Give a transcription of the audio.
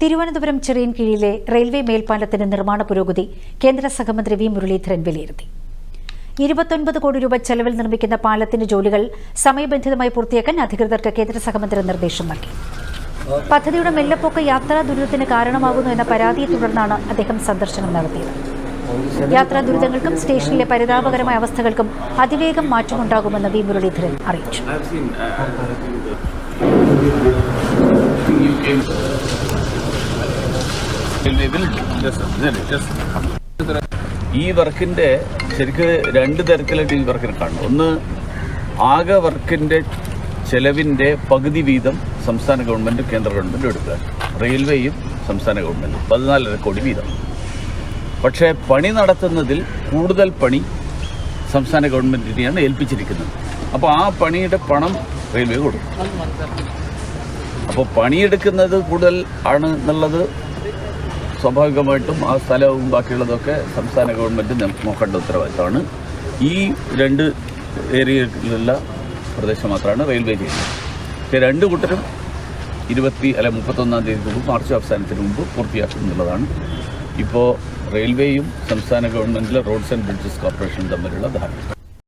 Thiruvananthapuram ചിറയൻകീഴിലെ railway മേൽപ്പാലത്തിന്റെ നിർമ്മാണ പുരോഗതി കേന്ദ്ര സഹമന്ത്രി വി മുരളീധരൻ വിലയിരുത്തി. ഇരുപത്തൊൻപത് കോടി രൂപ ചെലവിൽ നിർമ്മിക്കുന്ന പാലത്തിന്റെ ജോലികൾ സമയബന്ധിതമായി പൂർത്തിയാക്കാൻ അധികൃതർക്ക് കേന്ദ്ര സഹമന്ത്രി നിർദ്ദേശം നൽകി. പദ്ധതിയുടെ മെല്ലപ്പൊക്ക യാത്രാ ദുരിതത്തിന് കാരണമാകുന്നു എന്ന പരാതിയെ തുടർന്നാണ് അദ്ദേഹം സന്ദർശനം നടത്തിയത്. യാത്രാ ദുരിതങ്ങൾക്കും സ്റ്റേഷനിലെ പരിതാപകരമായ അവസ്ഥകൾക്കും അതിവേഗം മാറ്റമുണ്ടാകുമെന്ന് വി മുരളീധരൻ അറിയിച്ചു. ഈ വർക്കിന്റെ ശരിക്കും രണ്ട് തരത്തിലായിട്ട് ഈ വർക്കിനെ കാണണം ഒന്ന് ആകെ വർക്കിന്റെ ചെലവിന്റെ പകുതി വീതം സംസ്ഥാന ഗവൺമെന്റ് കേന്ദ്ര ഗവൺമെന്റ് എടുക്കുക. റെയിൽവേയും സംസ്ഥാന ഗവൺമെന്റ് പതിനാലര കോടി വീതം. പക്ഷേ പണി നടത്തുന്നതിൽ കൂടുതൽ പണി സംസ്ഥാന ഗവൺമെന്റിനെയാണ് ഏൽപ്പിച്ചിരിക്കുന്നത്. അപ്പോൾ ആ പണിയുടെ പണം റെയിൽവേ കൊടുക്കും. അപ്പോൾ പണിയെടുക്കുന്നത് കൂടുതൽ ആണ് എന്നുള്ളത് സ്വാഭാവികമായിട്ടും ആ സ്ഥലവും ബാക്കിയുള്ളതൊക്കെ സംസ്ഥാന ഗവൺമെന്റ് നോക്കേണ്ട ഉത്തരവാദിത്തമാണ്. ഈ രണ്ട് ഏരിയയിലുള്ള പ്രദേശം മാത്രമാണ് റെയിൽവേ ചെയ്യുന്നത്. രണ്ട് കൂട്ടരും ഇരുപത്തി അല്ലെ മുപ്പത്തൊന്നാം തീയതി മുമ്പ് മാർച്ച് അവസാനത്തിന് മുമ്പ് പൂർത്തിയാക്കും എന്നുള്ളതാണ്. ഇപ്പോൾ റെയിൽവേയും സംസ്ഥാന ഗവൺമെന്റിലെ റോഡ്സ് ആൻഡ് ബ്രിഡ്ജസ് കോർപ്പറേഷനും തമ്മിലുള്ള ധാരണ.